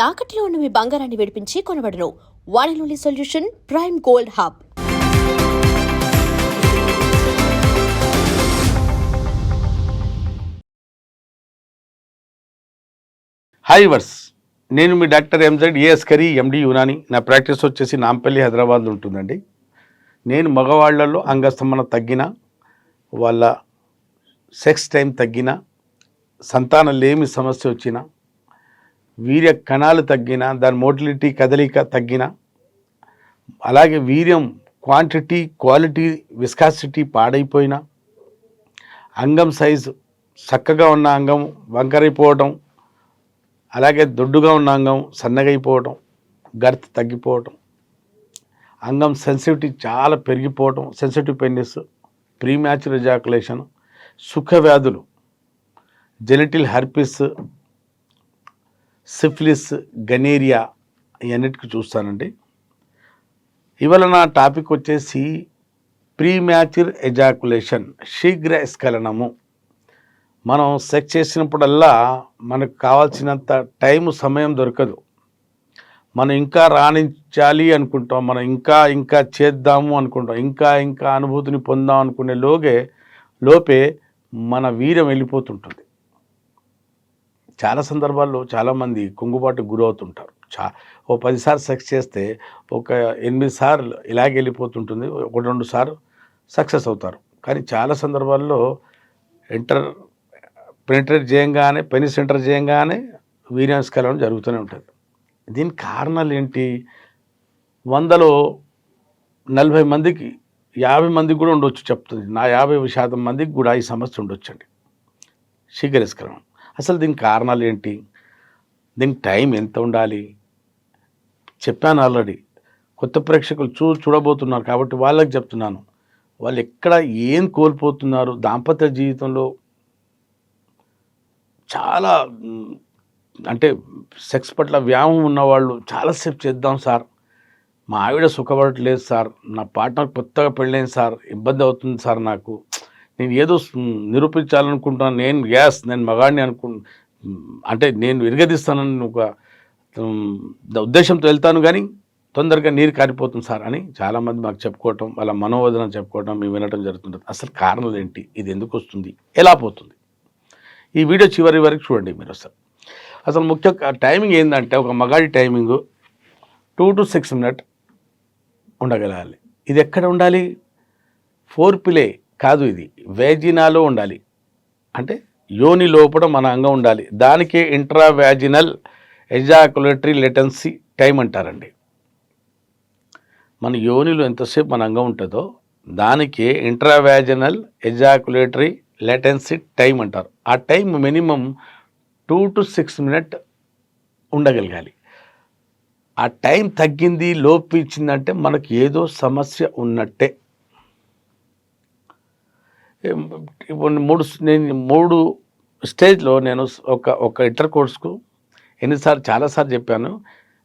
తాకట్లో ఉన్న మీ బంగారాన్ని విడిపించి కొనబడను. వాణిలోని solution prime gold hub. Hi viewers నేను మీ డాక్టర్ ఎంజెడ్ ఏఎస్ కరీ ఎండి యునాని. నా ప్రాక్టీస్ వచ్చేసి నాంపల్లి హైదరాబాద్లో ఉంటుందండి. నేను మగవాళ్ళలో అంగస్తంభన తగ్గిన వాళ్ళ సెక్స్ టైం తగ్గిన సంతానం లేమి సమస్య వచ్చిన వీర్య కణాలు తగ్గిన దాని మోటిలిటీ కదలిక తగ్గిన అలాగే వీర్యం క్వాంటిటీ క్వాలిటీ విస్కాసిటీ పాడైపోయినా అంగం సైజు చక్కగా ఉన్న అంగం వంకరైపోవటం అలాగే దొడ్డుగా ఉన్న అంగం సన్నగైపోవటం గర్త్ తగ్గిపోవటం అంగం సెన్సిటివిటీ చాలా పెరిగిపోవటం సెన్సిటివ్ పెన్నిస్ ప్రీమ్యాచురల్ ఎజాకులేషన్ సుఖ వ్యాధులు జెనిటిల్ హర్పిస్ సిఫిలిస్ గనేరియా ఇవన్నిటికి చూస్తానండి. ఇవాళ నా టాపిక్ వచ్చేసి ప్రీమ్యాచ్యూర్ ఎజాకులేషన్ శీఘ్ర స్ఖలనము మనం సెక్స్ చేసినప్పుడల్లా మనకు కావాల్సినంత టైం సమయం దొరకదు. మనం ఇంకా రాణించాలి అనుకుంటాం మనం ఇంకా ఇంకా చేద్దాము అనుకుంటాం ఇంకా ఇంకా అనుభూతిని పొందాం అనుకునే లోగే లోపే మన వీరం వెళ్ళిపోతుంటుంది. చాలా సందర్భాల్లో చాలామంది కుంగుబాటు గురవుతుంటారు. చా ఓ పదిసార్లు సెక్స్ చేస్తే ఒక ఎనిమిది సార్లు ఇలాగే వెళ్ళిపోతుంటుంది ఒక రెండు సార్లు సక్సెస్ అవుతారు. కానీ చాలా సందర్భాల్లో ఎంటర్ పెనిట్రేట్ చేయంగానే పెనిస్ ఎంటర్ చేయంగానే వీర్యాస్కలనం జరుగుతూనే ఉంటుంది. దీని కారణాలు ఏంటి? వందలో నలభై మందికి యాభై మందికి కూడా ఉండొచ్చు చెప్తుంది. నా యాభై శాతం మందికి కూడా ఈ సమస్య ఉండొచ్చండి. శీఘ్రస్కరణం అసలు దీనికి కారణాలు ఏంటి? దీనికి టైం ఎంత ఉండాలి? చెప్పాను ఆల్రెడీ. కొత్త ప్రేక్షకులు చూ చూడబోతున్నారు కాబట్టి వాళ్ళకి చెప్తున్నాను. వాళ్ళు ఎక్కడ ఏం కోల్పోతున్నారు? దాంపత్య జీవితంలో చాలా అంటే సెక్స్ పట్ల వ్యామం ఉన్నవాళ్ళు చాలాసేపు చేద్దాం సార్. మా ఆవిడ సుఖపడట్లేదు సార్. నా పార్ట్నర్ కొత్తగా పెళ్ళైంది సార్. ఇబ్బంది అవుతుంది సార్ నాకు. నేను ఏదో నిరూపించాలనుకుంటున్నాను నేను గ్యాస్ నేను మగాడిని అనుకు అంటే నేను విరగదీస్తానని ఒక ఉద్దేశంతో వెళ్తాను కానీ తొందరగా నీరు కారిపోతుంది సార్ అని చాలామంది మాకు చెప్పుకోవటం వాళ్ళ మనోవేదన చెప్పుకోవటం మేము వినటం జరుగుతుంటుంది. అసలు కారణాలు ఏంటి? ఇది ఎందుకు వస్తుంది? ఎలా పోతుంది? ఈ వీడియో చివరి వరకు చూడండి మీరు అసలు. అసలు ముఖ్య టైమింగ్ ఏంటంటే ఒక మగాడి timing two to six minute ఉండగలగాలి. ఇది ఎక్కడ ఉండాలి? ఫోర్ పిలే కాదు ఇది. వేజినాలో ఉండాలి. అంటే యోని లోపల మన అంగం ఉండాలి. దానికే ఇంట్రావ్యాజినల్ ఎజాకులేటరీ లెటెన్సీ టైం అంటారండి. మన యోనిలో ఎంతసేపు మన అంగం ఉంటుందో దానికి ఇంట్రావ్యాజినల్ ఎజాకులేటరీ లెటెన్సీ టైం అంటారు. ఆ time minimum two to six minute ఉండగలగాలి. ఆ టైం తగ్గింది లోపించిందంటే మనకు ఏదో సమస్య ఉన్నట్టే. మూడు నేను మూడు స్టేజ్లో నేను ఒక ఒక ఇంటర్ కోర్స్కు ఎన్నిసార్లు చాలాసార్లు చెప్పాను.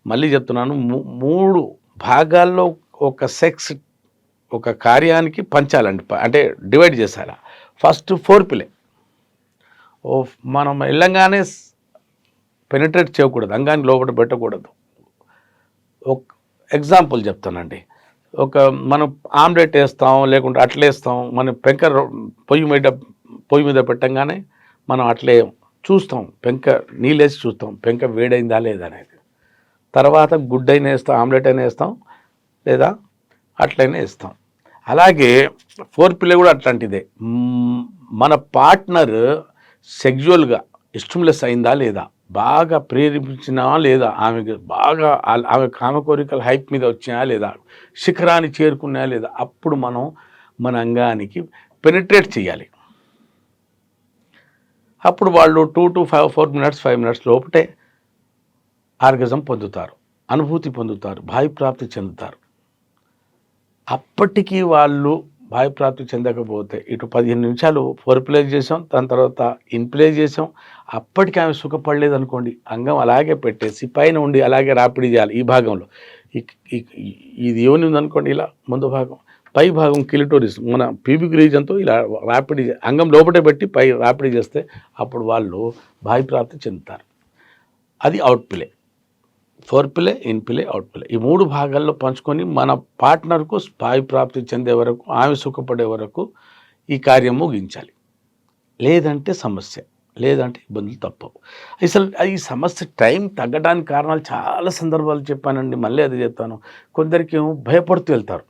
మళ్ళీ చెప్తున్నాను మూ- మూడు భాగాల్లో ఒక సెక్స్ ఒక కార్యానికి పంచాలండి. ప- అంటే డివైడ్ చేసారా ఫస్ట్ ఫోర్ పిలే. ఓ మనం వెళ్ళంగానే పెనిట్రేట్ చేయకూడదు అంగాన్ని లోపల పెట్టకూడదు. ఒక ఎగ్జాంపుల్ చెప్తానండి. ఒక మనం ఆమ్లెట్ వేస్తాం లేకుంటే అట్లేస్తాం మనం పెంక పొయ్యి మీద పొయ్యి మీద పెట్టంగానే మనం అట్లేయం చూస్తాం పెంక నీళ్ళేసి చూస్తాం పెంక వేడైందా లేదా అనేది. తర్వాత గుడ్డైనా అయినా వేస్తాం ఆమ్లెట్ అయినా వేస్తాం లేదా అట్లయినా వేస్తాం. అలాగే ఫోర్ పిల్ల కూడా అట్లాంటిదే. మన పార్ట్నర్ సెక్జువల్గా ఇష్టంలెస్ అయిందా లేదా? బాగా ప్రేరేపించినా లేదా ఆమెకి బాగా ఆమె కామ కోరికలు హైప్ మీద వచ్చినా లేదా శిఖరాన్ని చేరుకున్నా లేదా అప్పుడు మనం మన అంగానికి పెనిట్రేట్ చేయాలి అప్పుడు వాళ్ళు two to five four minutes five minutes లోపటే orgasm పొందుతారు అనుభూతి పొందుతారు ప్రాప్తి చెందుతారు. అప్పటికి వాళ్ళు ప్రాప్తి చెందకపోతే ఇటు పదిహేను నిమిషాలు ఫోర్ ప్లే చేసాం దాని తర్వాత ఇన్ ప్లే చేసాం అప్పటికి ఆమె సుఖపడలేదు అనుకోండి అంగం అలాగే పెట్టేసి పైన ఉండి అలాగే రాపిడి చేయాలి ఈ భాగంలో. ఇది ఏమని ఉందనుకోండి ఇలా ముందు భాగం పై భాగం కిలిటోరిస్ మన పీబిక్ రీజన్తో ఇలా రాపిడి అంగం లోపటే పెట్టి పై రాపిడి చేస్తే అప్పుడు వాళ్ళు భాయప్రాప్తి చెందుతారు. అది out play foreplay in play out play. ఈ మూడు భాగాల్లో పంచుకొని మన పార్ట్నర్కు స్థాయి ప్రాప్తి చెందే వరకు ఆమె సుఖపడే వరకు ఈ కార్యం ముగించాలి. లేదంటే సమస్య లేదంటే ఇబ్బందులు తప్పవు. అసలు ఈ సమస్య టైం తగ్గడానికి కారణాలు చాలా సందర్భాలు చెప్పానండి. మళ్ళీ అది చెప్తాను. కొందరికి ఏమో భయపడుతూ వెళ్తారు.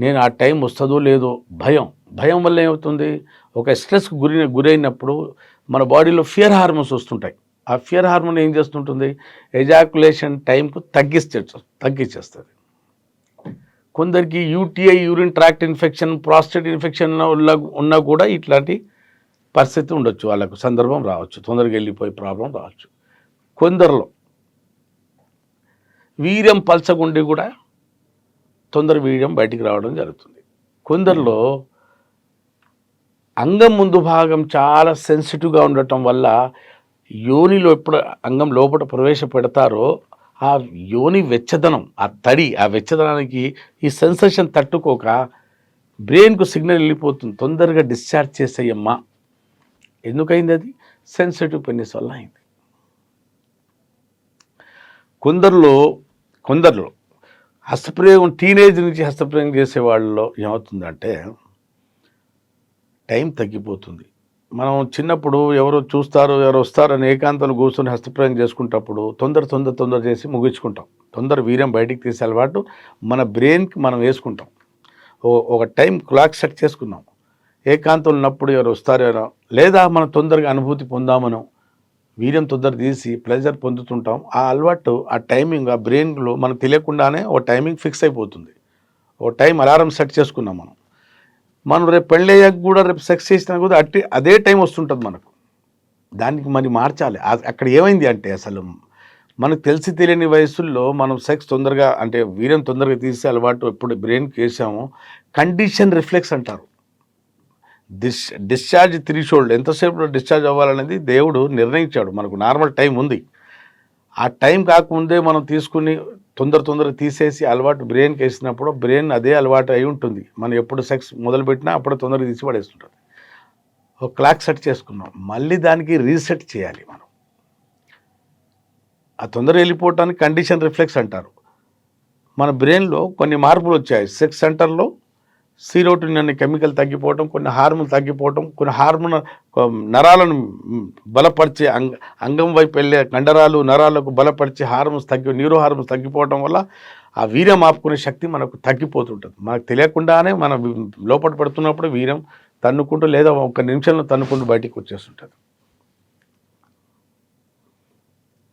నేను ఆ టైం వస్తుందో లేదో భయం. భయం వల్ల ఏమవుతుంది? ఒక స్ట్రెస్కి గురి గురైనప్పుడు మన బాడీలో ఫియర్ హార్మోన్స్ వస్తుంటాయి. అఫియర్ హార్మోన్ ఏం చేస్తుంటుంది? ఎజాకులేషన్ టైంకు తగ్గిస్తే తగ్గించేస్తుంది కొందరికి UTI urine tract infection prostate infection ఉన్నా ఉన్నా కూడా ఇట్లాంటి పరిస్థితి ఉండొచ్చు. వాళ్ళకు సందర్భం రావచ్చు. తొందరగా వెళ్ళిపోయే ప్రాబ్లం రావచ్చు. కొందరిలో వీర్యం పల్చగుండి కూడా తొందర వీర్యం బయటికి రావడం జరుగుతుంది. కొందరిలో అంగం ముందు భాగం చాలా సెన్సిటివ్గా ఉండటం వల్ల యోనిలో ఎప్పుడు అంగం లోపల ప్రవేశపెడతారో ఆ యోని వెచ్చదనం ఆ తడి ఆ వెచ్చదనానికి ఈ సెన్సేషన్ తట్టుకోక బ్రెయిన్కు సిగ్నల్ వెళ్ళిపోతుంది తొందరగా డిశ్చార్జ్ చేసేయమ్మా. ఎందుకైంది అది? సెన్సిటివ్ పెన్నిస్ వల్ల అయింది. కొందరిలో కొందరిలో హస్తప్రయోగం టీనేజ్ నుంచి హస్తప్రయోగం చేసే వాళ్ళలో ఏమవుతుందంటే టైం తగ్గిపోతుంది. మనం చిన్నప్పుడు ఎవరు చూస్తారు ఎవరు వస్తారని అని ఏకాంతంలో కూర్చొని హస్తప్రయోగం చేసుకుంటప్పుడు తొందర తొందర తొందర చేసి ముగించుకుంటాం. తొందర వీర్యం బయటికి తీసే అలవాటు మన బ్రెయిన్కి మనం వేసుకుంటాం. ఒక టైం క్లాక్ సెట్ చేసుకున్నాం. ఏకాంతం ఉన్నప్పుడు ఎవరు వస్తారేనో లేదా మనం తొందరగా అనుభూతి పొందామనో వీర్యం తొందర తీసి ప్లెజర్ పొందుతుంటాం. ఆ అలవాటు ఆ టైమింగ్ ఆ బ్రెయిన్లో మనకు తెలియకుండానే ఓ టైమింగ్ ఫిక్స్ అయిపోతుంది. ఓ టైం అలారం సెట్ చేసుకున్నాం మనం. మనం రేపు పెళ్ళయ్యాక కూడా రేపు సెక్స్ చేసినా కూడా అట్టి అదే టైం వస్తుంటుంది మనకు. దానికి మరి మార్చాలి. అక్కడ ఏమైంది అంటే అసలు మనకు తెలిసి తెలియని వయసుల్లో మనం సెక్స్ తొందరగా అంటే వీర్యం తొందరగా తీసే అలవాటు ఎప్పుడు బ్రెయిన్కి వేసామో కండిషన్ రిఫ్లెక్స్ అంటారు. డిస్ డిశ్చార్జ్ త్రీ షోల్డ్ ఎంతసేపు డిశ్చార్జ్ అవ్వాలనేది దేవుడు నిర్ణయించాడు. మనకు నార్మల్ టైం ఉంది. ఆ టైం కాకముందే మనం తీసుకుని తొందర తొందర తీసేసి అలవాటు బ్రెయిన్కి వేసినప్పుడు బ్రెయిన్ అదే అలవాటు అయి ఉంటుంది. మనం ఎప్పుడు సెక్స్ మొదలుపెట్టినా అప్పుడు తొందరగా తీసి పడేస్తుంటుంది. ఒక క్లాక్ సెట్ చేసుకున్నాం. మళ్ళీ దానికి రీసెట్ చేయాలి మనం. ఆ తొందర వెళ్ళిపోవటానికి కండిషన్ రిఫ్లెక్స్ అంటారు. మన బ్రెయిన్లో కొన్ని మార్పులు వచ్చాయి. సెక్స్ సెంటర్లో సీరోటిన్ అనే కెమికల్ తగ్గిపోవటం కొన్ని హార్మోన్ తగ్గిపోవటం కొన్ని హార్మోన్ నరాలను బలపరిచే అంగ అంగం వైపు వెళ్ళే కండరాలు నరాలకు బలపరిచే హార్మోన్స్ తగ్గి న్యూరో హార్మోన్స్ తగ్గిపోవటం వల్ల ఆ వీర్యం ఆపుకునే శక్తి మనకు తగ్గిపోతుంటుంది. మనకు తెలియకుండానే మనం లోపల పడుతున్నప్పుడు వీర్యం తన్నుకుంటూ లేదా ఒక నిమిషంలో తన్నుకుంటూ బయటికి వచ్చేస్తుంటుంది.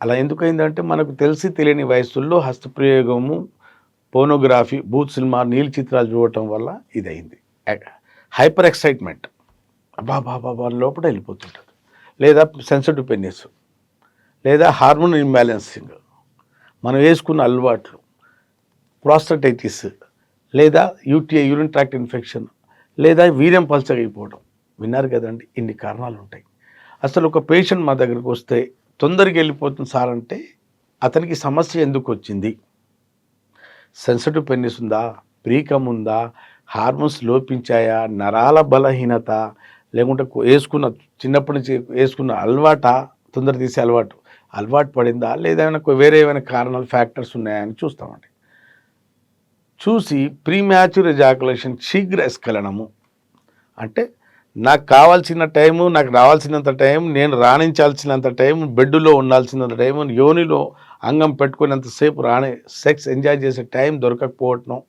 అలా ఎందుకైందంటే మనకు తెలిసి తెలియని వయసుల్లో హస్తప్రయోగము పోనోగ్రఫీ బూత్ సినిమా నీలి చిత్రాలు చూడటం వల్ల ఇదైంది హైపర్ ఎక్సైట్మెంట్ అబ్బా బాబా లోపల వెళ్ళిపోతుంటుంది. లేదా సెన్సిటివ్ పెన్నిస్ లేదా హార్మోన్ ఇంబ్యాలెన్సింగ్ మనం వేసుకున్న అలవాట్లు. ప్రాస్టటైటిస్ లేదా యూటీఐ యూరిన్ ట్రాక్ట్ ఇన్ఫెక్షన్ లేదా వీర్యం పల్చగైపోవడం విన్నారు కదండి ఇన్ని కారణాలు ఉంటాయి అసలు ఒక పేషెంట్ మా దగ్గరికి వస్తే తొందరగా వెళ్ళిపోతుంది సార్ అంటే అతనికి సమస్య ఎందుకు వచ్చింది? సెన్సిటివ్ పెన్నిస్ ఉందా? ప్రీకం ఉందా? హార్మోన్స్ లోపించాయా? నరాల బలహీనత? లేకుంటే వేసుకున్న చిన్నప్పటి నుంచి వేసుకున్న అలవాట? తొందర తీసే అలవాటు. అలవాటు పడిందా? లేదా ఏమైనా వేరే ఏమైనా కారణాలు ఫ్యాక్టర్స్ ఉన్నాయా అని చూస్తామండి. చూసి ప్రీమ్యాచ్యూర్ ఎజాకులేషన్ శీఘ్ర ఎస్కలనము. అంటే నాకు కావాల్సిన టైము నాకు రావాల్సినంత టైం నేను రాణించాల్సినంత టైం బెడ్లో ఉండాల్సినంత టైం యోనిలో అంగం పెట్టుకునేంతసేపు రాని సెక్స్ ఎంజాయ్ చేసే టైం దొరకకపోవటం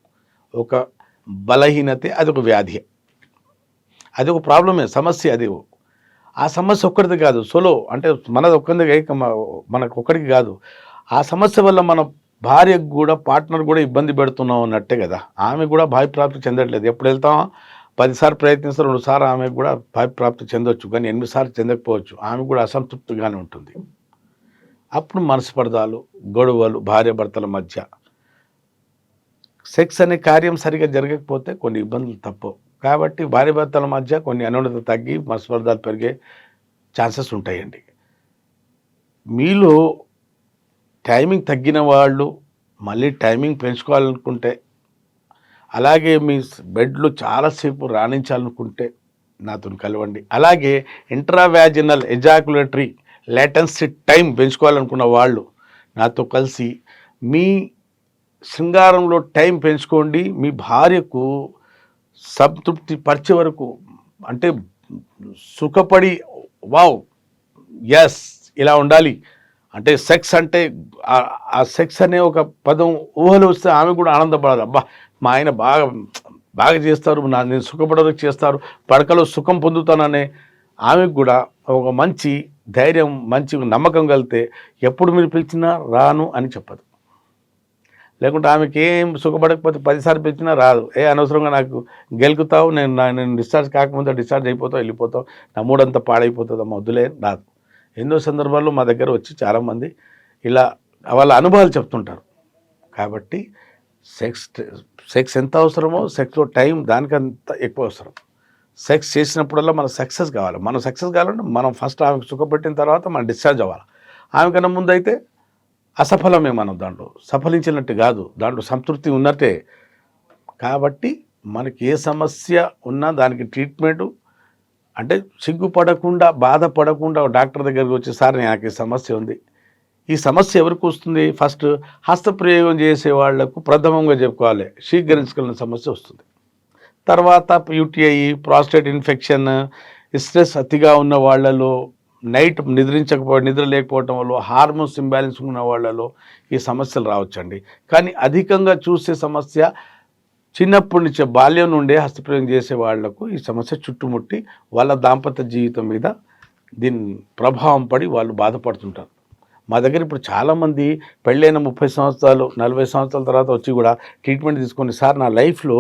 ఒక బలహీనతే అది ఒక వ్యాధి. అది ఒక ప్రాబ్లమే సమస్య అది. ఆ సమస్య ఒక్కరిది కాదు సోలో అంటే మనది ఒక్కరిది మనకు ఒక్కడికి కాదు. ఆ సమస్య వల్ల మన భార్యకు కూడా పార్ట్నర్ కూడా ఇబ్బంది పెడుతున్నాం అన్నట్టే కదా. ఆమె కూడా భయప్రాప్తి చెందట్లేదు. ఎప్పుడు వెళ్తామో పదిసార్లు ప్రయత్నిస్తే రెండుసార్లు ఆమె కూడా భయప్రాప్తి చెందొచ్చు కానీ ఎనిమిది సార్లు చెందకపోవచ్చు. ఆమె కూడా అసంతృప్తిగానే ఉంటుంది. అప్పుడు మనస్పర్ధాలు గొడవలు భార్యాభర్తల మధ్య. సెక్స్ అనే కార్యం సరిగా జరగకపోతే కొన్ని ఇబ్బందులు తప్పవు. కాబట్టి భార్యభర్తల మధ్య కొన్ని అనున్నత తగ్గి మనస్పర్ధాలు పెరిగే ఛాన్సెస్ ఉంటాయండి. మీలో టైమింగ్ తగ్గిన వాళ్ళు మళ్ళీ టైమింగ్ పెంచుకోవాలనుకుంటే అలాగే మీ బెడ్లో చాలాసేపు రాణించాలనుకుంటే నాతో కలవండి. అలాగే ఇంట్రావ్యాజినల్ ఎజాకులేటరీ లేటెన్సీ టైం పెంచుకోవాలనుకున్న వాళ్ళు నాతో కలిసి మీ శృంగారంలో టైం పెంచుకోండి. మీ భార్యకు సంతృప్తి పరిచే వరకు అంటే సుఖపడి వావ్ ఎస్ ఇలా ఉండాలి. అంటే సెక్స్ అంటే ఆ- సెక్స్ అనే ఒక పదం ఊహలు వస్తే ఆమె కూడా ఆనందపడాలి. అబ్బా మా ఆయన బాగా బాగా చేస్తారు నా నేను సుఖపడడానికి చేస్తారు పడకలో సుఖం పొందుతాననే. ఆమెకు కూడా ఒక మంచి ధైర్యం మంచి నమ్మకం కలిగితే ఎప్పుడు మీరు పిలిచినా రాను అని చెప్పదు. లేకుంటే ఆమెకి ఏం సుఖపడకపోతే పదిసార్లు పిలిచినా రాదు. ఏ అనవసరంగా నాకు గెలుకుతావు నేను నా- నేను డిశ్చార్జ్ కాకముందే డిశ్చార్జ్ అయిపోతావు వెళ్ళిపోతావు నా మూడంతా పాడైపోతుంది అమ్మ వద్దులే రాదు. ఎన్నో సందర్భాల్లో మా దగ్గర వచ్చి చాలామంది ఇలా వాళ్ళ అనుభవాలు చెప్తుంటారు. కాబట్టి సెక్స్ సెక్స్ ఎంత అవసరమో సెక్స్లో టైం దానికంత ఎక్కువ అవసరం. సెక్స్ చేసినప్పుడల్లా మనం సక్సెస్ కావాలి. మనం సక్సెస్ కావాలంటే మనం ఫస్ట్ ఆమెకు సుఖపెట్టిన తర్వాత మనం డిశ్చార్జ్ అవ్వాలి. ఆమెకన్నా ముందు అయితే అసఫలమే మనం దాంట్లో. సఫలించినట్టు కాదు. దాంట్లో సంతృప్తి ఉన్నట్టే. కాబట్టి మనకి ఏ సమస్య ఉన్నా దానికి ట్రీట్మెంటు. అంటే సిగ్గుపడకుండా బాధపడకుండా డాక్టర్ దగ్గరికి వచ్చి సార్ నాకు ఈ సమస్య ఉంది. ఈ సమస్య ఎవరికి వస్తుంది? ఫస్ట్ హస్తప్రయోగం చేసే వాళ్ళకు ప్రథమంగా చెప్పుకోవాలి. శీఘ్రించగలిగిన సమస్య వస్తుంది. తర్వాత యూటీఐ ప్రాస్టేట్ ఇన్ఫెక్షన్ స్ట్రెస్ అతిగా ఉన్న వాళ్ళలో నైట్ నిద్రించకపో నిద్ర లేకపోవటం వల్ల హార్మోన్స్ ఇంబ్యాలెన్స్ ఉన్న వాళ్ళలో ఈ సమస్యలు రావచ్చండి. కానీ అధికంగా చూసే సమస్య చిన్నప్పటి నుంచే బాల్యం నుండే హస్తప్రయోగం చేసే వాళ్ళకు ఈ సమస్య చుట్టుముట్టి వాళ్ళ దాంపత్య జీవితం మీద దీని ప్రభావం పడి వాళ్ళు బాధపడుతుంటారు. మా దగ్గర ఇప్పుడు చాలామంది పెళ్ళైన ముప్పై సంవత్సరాలు నలభై సంవత్సరాల తర్వాత వచ్చి కూడా ట్రీట్మెంట్ తీసుకొని సార్ నా లైఫ్లో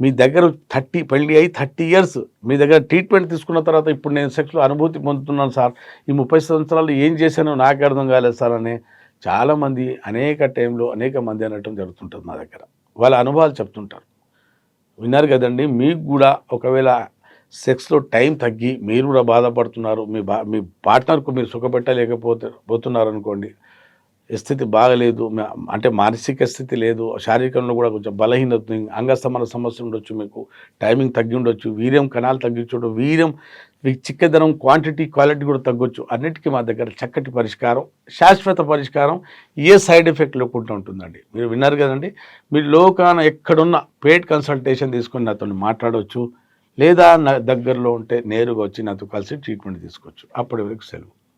మీ దగ్గర థర్టీ పెళ్ళి అయి థర్టీ ఇయర్స్ మీ దగ్గర ట్రీట్మెంట్ తీసుకున్న తర్వాత ఇప్పుడు నేను సెక్స్లో అనుభూతి పొందుతున్నాను సార్. ఈ ముప్పై సంవత్సరాలు ఏం చేశానో నాకు అర్థం కాలేదు సార్ అని చాలామంది అనేక టైంలో అనేక మంది అనటం జరుగుతుంటుంది నా దగ్గర. వాళ్ళ అనుభవాలు చెప్తుంటారు. విన్నారు కదండి మీకు కూడా ఒకవేళ సెక్స్లో టైం తగ్గి మీరు కూడా బాధపడుతున్నారు మీ బా మీ పార్ట్నర్కు మీరు సుఖపెట్టలేకపోతే పోతున్నారు అనుకోండి స్థితి బాగలేదు. అంటే మానసిక స్థితి లేదు. శారీరకంలో కూడా కొంచెం బలహీనత ఉంది, అంగస్తమన సమస్య ఉండొచ్చు మీకు. టైమింగ్ తగ్గి ఉండొచ్చు. వీర్యం కణాలు తగ్గించడం వీర్యం మీకు చిక్కదనం క్వాంటిటీ క్వాలిటీ కూడా తగ్గొచ్చు. అన్నిటికీ మా దగ్గర చక్కటి పరిష్కారం శాశ్వత పరిష్కారం ఏ సైడ్ ఎఫెక్ట్ లేకుండా ఉంటుందండి. మీరు విన్నారు కదండి. మీరు లోకాన ఎక్కడున్న పేడ్ కన్సల్టేషన్ తీసుకొని నాతో మాట్లాడవచ్చు లేదా నా దగ్గరలో ఉంటే నేరుగా వచ్చి నాతో కలిసి ట్రీట్మెంట్ తీసుకోవచ్చు. అప్పటి వరకు సెలవు.